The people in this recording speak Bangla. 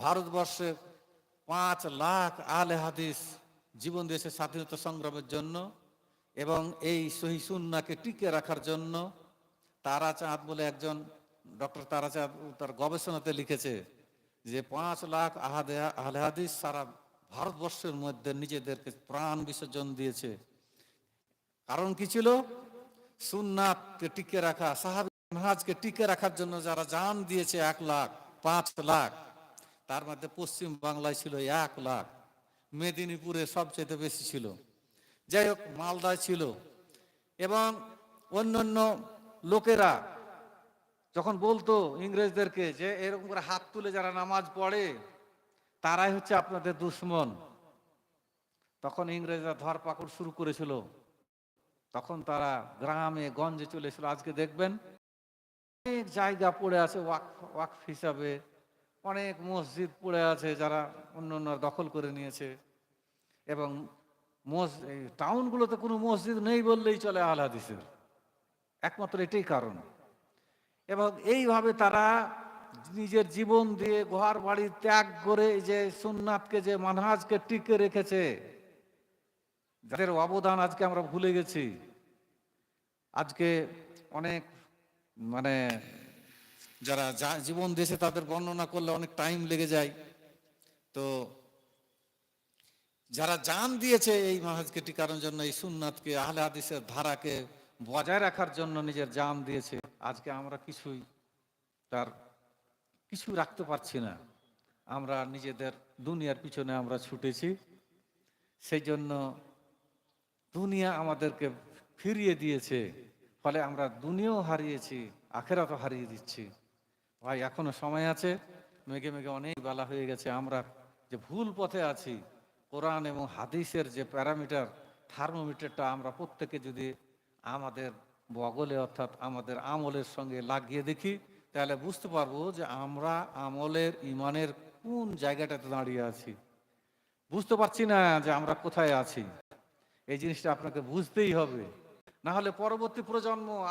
ভারতবর্ষে পাঁচ লাখ আলে হাদিস জীবন দিয়েছে স্বাধীনতা সংগ্রামের জন্য এবং এই সহি সুন্নাকে টিকে রাখার জন্য তারাচাঁদ বলে একজন ডক্টর তারাচাঁদ তার গবেষণাতে লিখেছে যে পাঁচ লাখ আহাদে আহলে হাদিস সারা ভারতবর্ষের মধ্যে নিজেদেরকে প্রাণ বিসর্জন দিয়েছে। কারণ কি ছিল? সুন্নাতকে টিকে রাখা সাহাবি মানহাজকে টিকে রাখার জন্য যারা জান দিয়েছে এক লাখ, পাঁচ লাখ তার মধ্যে পশ্চিম বাংলায় ছিল এক লাখ, মেদিনীপুরে সবচেয়ে বেশি ছিল। যাই হোক, মালদায় ছিল। এবং অন্যান্য লোকেরা যখন বলতো ইংরেজদেরকে যে এরকম করে হাত তুলে যারা নামাজ পড়ে, তারাই হচ্ছে আপনাদের দুশ্মন। তখন ইংরেজরা ধরপাকড় শুরু করেছিল। তখন তারা গ্রামে, গঞ্জে চলে এসেছিল। আজকে দেখবেন অনেক জায়গা পড়ে আছে ওয়াকফ ওয়াকফ হিসাবে। অনেক মসজিদ পড়ে আছে যারা অন্য অন্য দখল করে নিয়েছে। এবং টাউনগুলোতে কোনো মসজিদ নেই বললেই চলে আল একমাত্র এটাই কারণ। এবং এইভাবে তারা নিজের জীবন দিয়ে ঘর বাড়ি ত্যাগ করে যে সুন্নাতকে, যে মানহাজকে টিকে রেখেছে, যাদের অবদান আজকে আমরা ভুলে গেছি। আজকে অনেক মানে যারা যা- জীবন দিয়েছে তাদের বর্ণনা করলে অনেক টাইম লেগে যায়। তো যারা জান দিয়েছে এই মাহাজকে টিকানোর জন্য, এই সুন্নাতকে, আহলে হাদিসের ধারাকে বজায় রাখার জন্য নিজের জান দিয়েছে, আজকে আমরা কিছুই তার কিছু রাখতে পারছি না। আমরা নিজেদের দুনিয়ার পিছনে আমরা ছুটেছি। সেই জন্য দুনিয়া আমাদেরকে ফিরিয়ে দিয়েছে, ফলে আমরা দুনিয়াও হারিয়েছি, আখেরাতও হারিয়ে দিচ্ছি। ভাই, এখনও সময় আছে? মেঘে মেঘে অনেক বেলা হয়ে গেছে। আমরা যে ভুল পথে আছি, কোরআন এবং হাদিসের যে প্যারামিটার, থার্মোমিটারটা আমরা প্রত্যেকে যদি আমাদের বগলে অর্থাৎ আমাদের আমলের সঙ্গে লাগিয়ে দেখি, তাহলে বুঝতে পারব যে আমরা আমলের, ইমানের কোন জায়গাটাতে দাঁড়িয়ে আছি। বুঝতে পারছি না যে আমরা কোথায় আছি। এই জিনিসটা আপনাকে বুঝতেই হবে। না হলে পরবর্তী প্রজন্ম